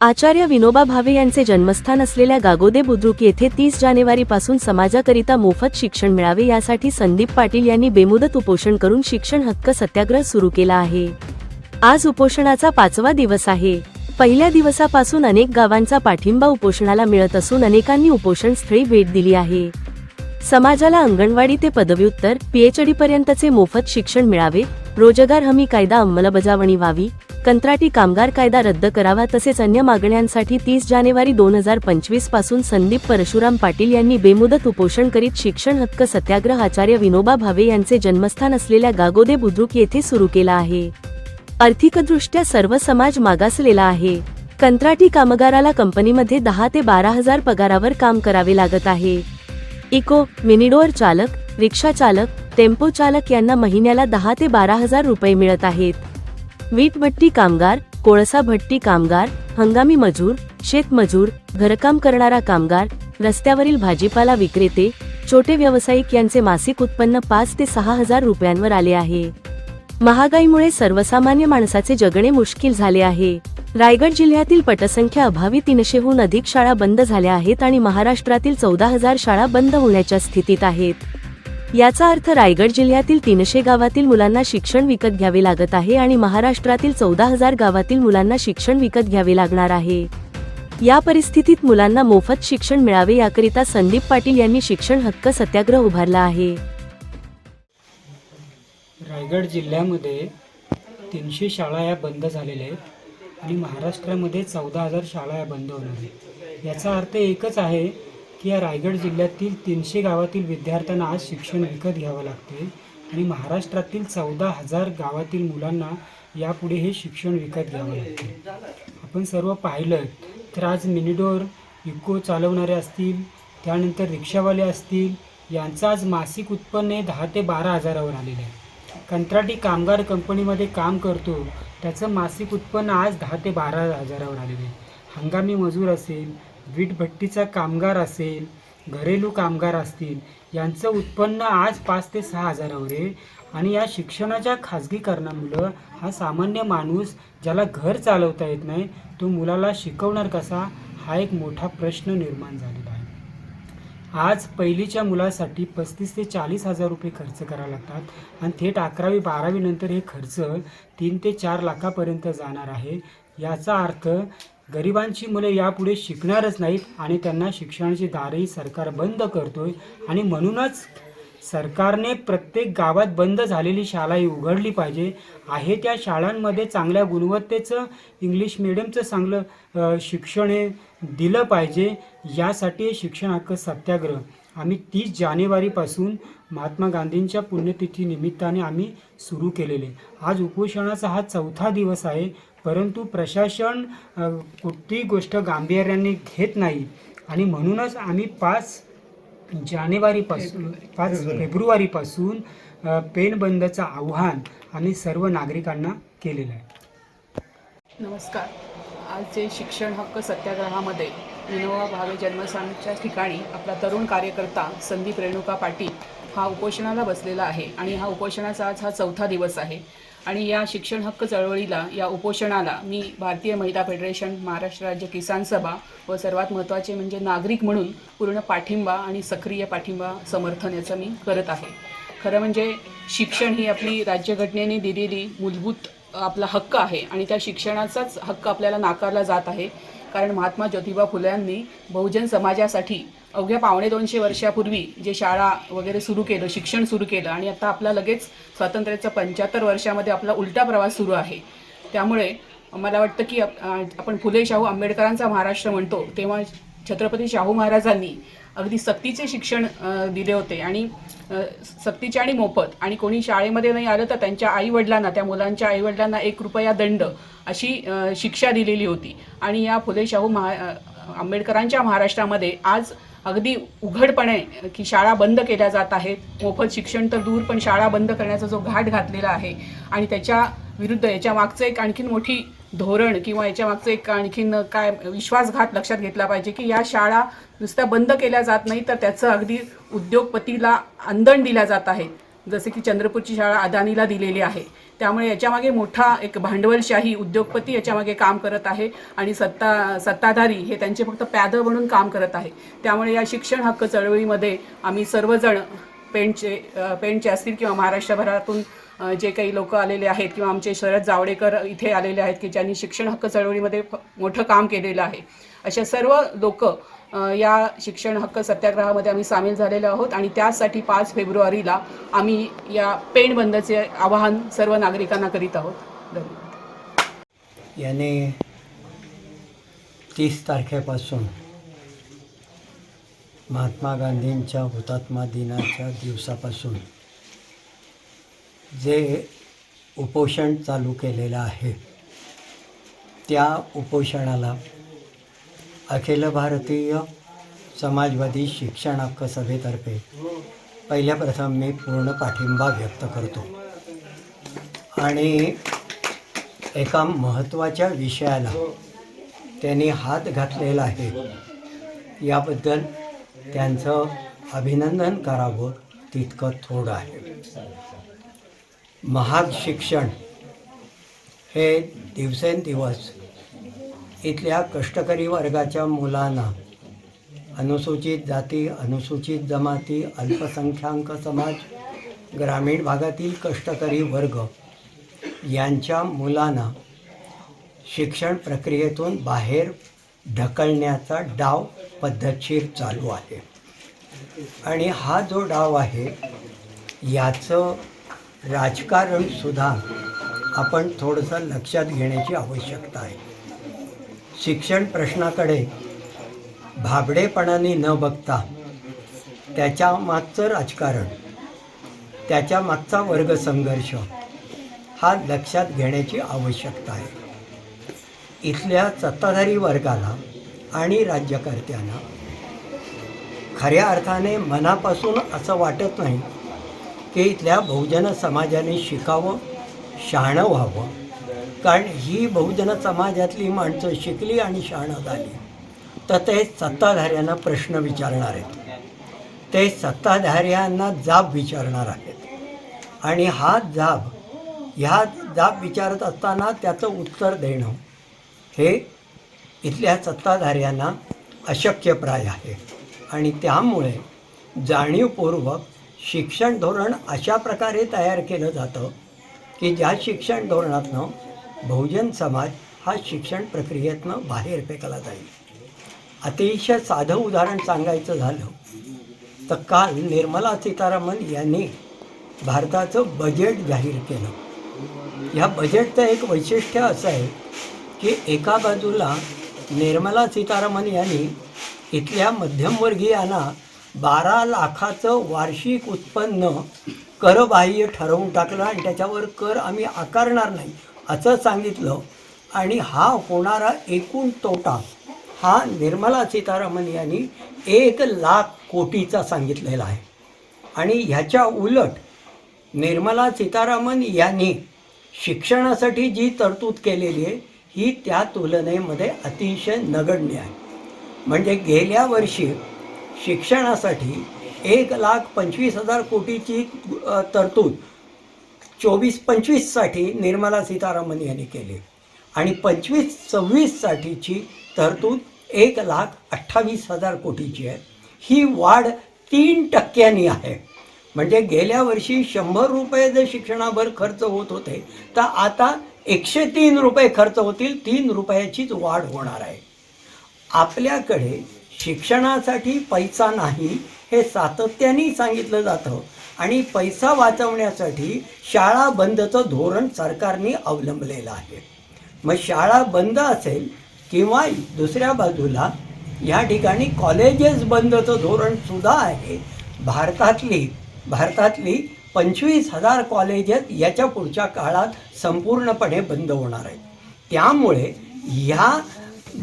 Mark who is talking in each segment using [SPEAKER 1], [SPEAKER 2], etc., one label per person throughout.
[SPEAKER 1] आचार्य विनोबा भावे यांचे जन्मस्थान असलेल्या गागोदे बुद्रुक येथे तीस जानेवारीपासून समाजाकरिता मोफत शिक्षण मिळावे यासाठी संदीप पाटील यांनी बेमुदत उपोषण करून शिक्षण हक्क सत्याग्रह सुरू केला आहे. आज उपोषणाचा पाचवा दिवस आहे. पहिल्या दिवसापासून अनेक गावांचा पाठिंबा उपोषणाला मिळत असून अनेकांनी उपोषण स्थळी भेट दिली आहे. समाजाला अंगणवाडी ते पदव्युत्तर पीएचडी पर्यंतचे मोफत शिक्षण मिळावे रोजगार हमी कायदा अंमलबजावणी व्हावी कंत्राटी कामगार कायदा रद्द करावा तसेच अन्य मागण्यांसाठी तीस जानेवारी दोन हजार पंचवीसपासून संदीप परशुराम पाटील यांनी बेमुदत उपोषण करीत शिक्षण हक्क सत्याग्रह आचार्य विनोबा भावे यांचे जन्मस्थान असलेल्या गागोदे बुद्रुक येथे सुरू केला आहे. आर्थिकदृष्ट्या सर्व समाज मागासलेला आहे. कंत्राटी कामगाराला कंपनीमध्ये दहा ते बारा हजार पगारावर काम करावे लागत आहे. इको मिनिडोअर चालक रिक्षा चालक टेम्पो चालक यांना महिन्याला दहा ते बारा हजार रुपये मिळत आहेत. वीटभट्टी कामगार कोळसा भट्टी कामगार हंगामी मजूर शेतमजूर घरकाम करणारा कामगार रस्त्यावरील भाजीपाला विक्रेते छोटे व्यावसायिक यांचे मासिक उत्पन्न पाच ते सहा हजार रुपयांवर आले आहे. महागाईमुळे सर्वसामान्य माणसाचे जगणे मुश्किल झाले आहे. रायगड जिल्ह्यातील पटसंख्या अभावी तीनशेहून अधिक शाळा बंद झाल्या आहेत आणि महाराष्ट्रातील चौदा हजार शाळा बंद होण्याच्या स्थितीत आहेत. याचा अर्थ रायगड जिल्ह्यातील तीनशे गावातील मुलांना शिक्षण विकत घ्यावे लागत आहे आणि महाराष्ट्रातील चौदा हजार गावातील मुलांना शिक्षण विकत घ्यावे लागणार आहे. या परिस्थितीत मुलांना मोफत शिक्षण मिळावे याकरिता संदीप पाटील यांनी शिक्षण हक्क सत्याग्रह उभारला आहे.
[SPEAKER 2] रायगड जिल्ह्यामध्ये तीनशे शाळा या बंद झालेल्या आहेत आणि महाराष्ट्रामध्ये चौदा हजार शाळा या बंद होणार आहेत. याचा अर्थ एकच आहे की या रायगड जिल्ह्यातील तीनशे गावातील विद्यार्थ्यांना आज शिक्षण विकत घ्यावं लागते. आणि महाराष्ट्रातील चौदा हजार गावातील मुलांना यापुढे हे शिक्षण विकत घ्यावं लागते. आपण सर्व पाहिलं तर आज मिनिडोर इको चालवणारे असतील त्यानंतर रिक्षावाले असतील यांचं आज मासिक उत्पन्न हे दहा ते बारा हजारावर आलेलं आहे. कंत्राटी कामगार कंपनीमध्ये काम करतो त्याचं मासिक उत्पन्न आज दहा ते बारा हजारावर आलेलं आहे. हंगामी मजूर असेल वीटभट्टीचा कामगार असेल घरेलू कामगार असतील यांचं उत्पन्न आज पाच ते सहा हजारावर आहे. आणि या शिक्षणाच्या खाजगीकरणामुळं हा सामान्य माणूस ज्याला घर चालवता येत नाही तो मुलाला शिकवणार कसा? हा एक मोठा प्रश्न निर्माण झालेला आहे. आज पहिलीच्या मुलासाठी पस्तीस ते चाळीस हजार रुपये खर्च करावे लागतात आणि थेट अकरावी बारावी नंतर हे खर्च तीन ते चार लाखापर्यंत जाणार आहे. याचा अर्थ गरिबांची मुले यापुढे शिकणारच नाहीत आणि त्यांना शिक्षणाची दारही सरकार बंद करतोय. आणि म्हणूनच सरकारने प्रत्येक गावात बंद झालेली शाळा ही उघडली पाहिजे. आहे त्या शाळांमध्ये चांगल्या गुणवत्तेचं इंग्लिश मिडियमचं चांगलं शिक्षण हे दिलं पाहिजे. यासाठी शिक्षण हक्क सत्याग्रह. आम्ही तीस जानेवारीपासून महात्मा गांधींच्या पुण्यतिथी निमित्ताने आम्ही सुरू केलेले. आज उपोषणाचा हा चौथा दिवस आहे. परंतु प्रशासन कुठलीही गोष्ट गांभीर्याने घेत नाही. आणि म्हणूनच आम्ही पाच जानेवारीपासून पाच फेब्रुवारीपासून पेन बंदचं आव्हान आम्ही सर्व नागरिकांना केलेलं आहे.
[SPEAKER 3] नमस्कार. आज जे शिक्षण हक्क सत्याग्रहामध्ये विनोबा भावे जन्मस्थानच्या ठिकाणी आपला तरुण कार्यकर्ता संदीप रेणुका पाटील हा उपोषणाला बसलेला आहे आणि हा उपोषणाचा आज हा चौथा दिवस आहे. आणि या शिक्षण हक्क चळवळीला या उपोषणाला मी भारतीय महिला फेडरेशन महाराष्ट्र राज्य किसान सभा व सर्वात महत्त्वाचे म्हणजे नागरिक म्हणून पूर्ण पाठिंबा आणि सक्रिय पाठिंबा समर्थन याचं मी करत आहे. खरं म्हणजे शिक्षण ही आपली राज्यघटनेने दिलेली मूलभूत आपला हक्क आहे आणि त्या शिक्षणाचाच हक्क आपल्याला नाकारला जात आहे. कारण महात्मा ज्योतिबा फुले यांनी बहुजन समाजासाठी अवघ्या पावणे दोनशे वर्षापूर्वी जे शाळा वगैरे सुरू केलं शिक्षण सुरू केलं आणि आता आपला लगेच स्वातंत्र्याच्या पंच्याहत्तर वर्षामध्ये आपला उलटा प्रवास सुरू आहे. त्यामुळे मला वाटतं की आपण फुले शाहू आंबेडकरांचा महाराष्ट्र म्हणतो तेव्हा छत्रपती शाहू महाराजांनी अगदी सक्तीचे शिक्षण दिले होते आणि सक्तीचे आणि मोफत आणि कोणी शाळेमध्ये नाही आलं तर त्यांच्या आईवडिलांना त्या मुलांच्या आईवडिलांना एक रुपया दंड अशी शिक्षा दिलेली होती. आणि या फुले शाहू महा आंबेडकरांच्या महाराष्ट्रामध्ये आज अगदी उघडपणे की शाळा बंद केल्या जात आहेत. मोफत शिक्षण तर दूर पण शाळा बंद करण्याचा जो घाट घातलेला आहे आणि त्याच्या विरुद्ध याच्या मागचं एक आणखीन मोठी धोरण किंवा याच्या मागचं एक आणखीन काय विश्वासघात लक्षात घेतला पाहिजे की या शाळा नुसत्या बंद केल्या जात नाही तर त्याचं अगदी उद्योगपतीला अंदण दिल्या जात आहे जसे की चंद्रपूरची शाळा अदानीला दिलेली आहे. त्यामुळे याच्यामागे मोठा एक भांडवलशाही उद्योगपती याच्यामागे काम करत आहे आणि सत्ता सत्ताधारी हे त्यांचे फक्त प्यादं म्हणून काम करत आहे. त्यामुळे या शिक्षण हक्क चळवळीमध्ये आम्ही सर्वजण पेंटचे पेंटचे असतील किंवा महाराष्ट्रभरातून जे काही लोक आलेले आहेत किंवा आमचे शरद जावडेकर इथे आलेले आहेत की ज्यांनी शिक्षण हक्क चळवळीमध्ये फ- मोठं काम केलेलं आहे. अशा सर्व लोक या शिक्षण हक्क सत्याग्रहामध्ये आम्ही सामील झालेलो आहोत आणि त्यासाठी पाच फेब्रुवारीला आम्ही या पेण बंदचे आवाहन सर्व नागरिकांना करीत आहोत. धन्यवाद.
[SPEAKER 4] याने तीस तारखेपासून महात्मा गांधींच्या हुतात्मा दिनाच्या दिवसापासून जे उपोषण चालू केलेलं आहे त्या उपोषणाला अखिल भारतीय समाजवादी शिक्षण हक्क सभेतर्फे पहिल्या प्रथम मी पूर्ण पाठिंबा व्यक्त करतो. आणि एका महत्त्वाच्या विषयाला त्यांनी हात घातलेला आहे याबद्दल त्यांचं अभिनंदन करावं तितकं थोडं आहे. महाग शिक्षण हे दिवसेंदिवस इथल्या कष्टकरी वर्गाच्या मुलांना अनुसूचित जाती अनुसूचित जमाती अल्पसंख्याक समाज ग्रामीण भागातील कष्टकरी वर्ग यांच्या मुलांना शिक्षण प्रक्रियेतून बाहेर ढकलण्याचा डाव पद्धतशीर चालू आहे. आणि हा जो डाव आहे याचं राजकारणसुद्धा आपण थोडंसं लक्षात घेण्याची आवश्यकता आहे. शिक्षण प्रश्नाकडे भाबडेपणाने न बघता त्याच्या मागचं राजकारण त्याच्या मागचा वर्ग संघर्ष हा लक्षात घेण्याची आवश्यकता आहे. इथल्या सत्ताधारी वर्गाला आणि राज्यकर्त्यांना खऱ्या अर्थाने मनापासून असं वाटत नाही की इथल्या बहुजन समाजाने शिकावं शहाणं व्हावं. कारण ही बहुजन समाजातली माणसं शिकली आणि शहाणं झाली तर ते सत्ताधाऱ्यांना प्रश्न विचारणार आहेत. ते सत्ताधाऱ्यांना जाब विचारणार आहेत. आणि हा जाब ह्या जाब विचारत असताना त्याचं उत्तर देणं हे इथल्या सत्ताधाऱ्यांना अशक्यप्राय आहे. आणि त्यामुळे जाणीवपूर्वक शिक्षण धोरण अशा प्रकारे तयार केलं जातं की ज्या शिक्षण धोरणातनं बहुजन समाज हा शिक्षण प्रक्रियेतनं बाहेर फेकला जाईल. अतिशय साधं उदाहरण सांगायचं झालं तर काल निर्मला सीतारामन यांनी भारताचं बजेट जाहीर केलं. ह्या बजेटचं एक वैशिष्ट्य असं आहे की एका बाजूला निर्मला सीतारामन यांनी इथल्या मध्यमवर्गीयांना बारा लाखाचं वार्षिक उत्पन्न करबाह्य ठरवून टाकलं आणि त्याच्यावर कर आम्ही आकारणार नाही. असं सांगितलं. आणि हा होणारा एकूण तोटा हा निर्मला सीतारामन यांनी एक लाख कोटीचा सांगितलेला आहे. आणि ह्याच्या उलट निर्मला सीतारामन यांनी शिक्षणासाठी जी तरतूद केलेली आहे ही त्या तुलनेमध्ये अतिशय नगण्य आहे. म्हणजे गेल्या वर्षी शिक्षणासाठी एक लाख पंचवीस हजार कोटीची तरतूद चोवीस पंचवीससाठी निर्मला सीतारामन यांनी केली. आणि पंचवीस सव्वीससाठीची तरतूद एक लाख अठ्ठावीस हजार कोटीची आहे. ही वाढ तीन टक्क्यांनी आहे. म्हणजे गेल्या वर्षी शंभर रुपये जर शिक्षणावर खर्च होत होते तर आता एकशे तीन रुपये खर्च होतील तीन रुपयाचीच वाढ होणार आहे. आपल्याकडे शिक्षणासाठी पैसा नाही हे सातत्याने सांगितलं जातं. आणि पैसा वाचवण्यासाठी शाळा बंदचं धोरण सरकारने अवलंबलेलं आहे. मग शाळा बंद असेल किंवा दुसऱ्या बाजूला या ठिकाणी कॉलेजेस बंदचं धोरणसुद्धा आहे भारतातली भारतातली पंचवीस हजार कॉलेजेस याच्या पुढच्या काळात संपूर्णपणे बंद होणार आहेत. त्यामुळे ह्या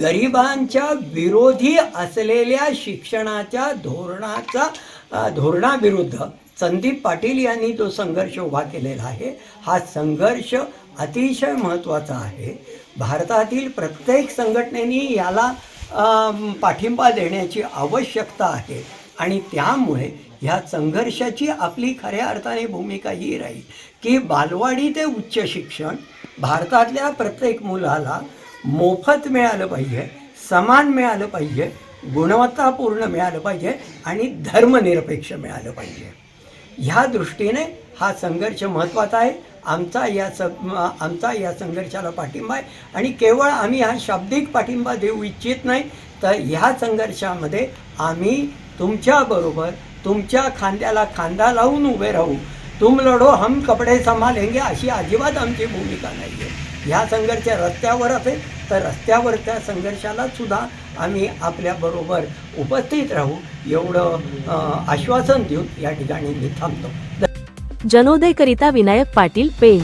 [SPEAKER 4] गरिबांच्या विरोधी असलेल्या शिक्षणाच्या धोरणाचा धोरणाविरुद्ध संदीप पाटील यांनी जो संघर्ष उभा केलेला आहे हा संघर्ष अतिशय महत्त्वाचा आहे. भारतातील प्रत्येक संघटनेनी याला पाठिंबा देण्याची आवश्यकता आहे आणि त्यामुळे ह्या संघर्षाची आपली खऱ्या अर्थाने भूमिका ही राहील. की बालवाडी ते उच्च शिक्षण भारतातल्या प्रत्येक मुलाला मोफत मिळालं पाहिजे समान मिळालं पाहिजे गुणवत्तापूर्ण मिळालं पाहिजे आणि धर्मनिरपेक्ष मिळालं पाहिजे. ह्या दृष्टीने हा संघर्ष महत्त्वाचा आहे. आमचा या स आमचा या संघर्षाला पाठिंबा आहे. आणि केवळ आम्ही हा शाब्दिक पाठिंबा देऊ इच्छित नाही तर ह्या संघर्षामध्ये आम्ही तुमच्याबरोबर तुमच्या खांद्याला खांदा लावून उभे राहू. तुम लढो हम कपडे संभालेंगे अशी अजिबात आमची भूमिका नाही आहे ह्या संघर्ष रस्त्यावर असेल तर रस्त्यावर त्या संघर्षाला सुद्धा आम्ही आपल्याबरोबर उपस्थित राहू एवढं आश्वासन देऊन या ठिकाणी मी थांबतो.
[SPEAKER 1] जनोदयकरिता विनायक पाटील पेण.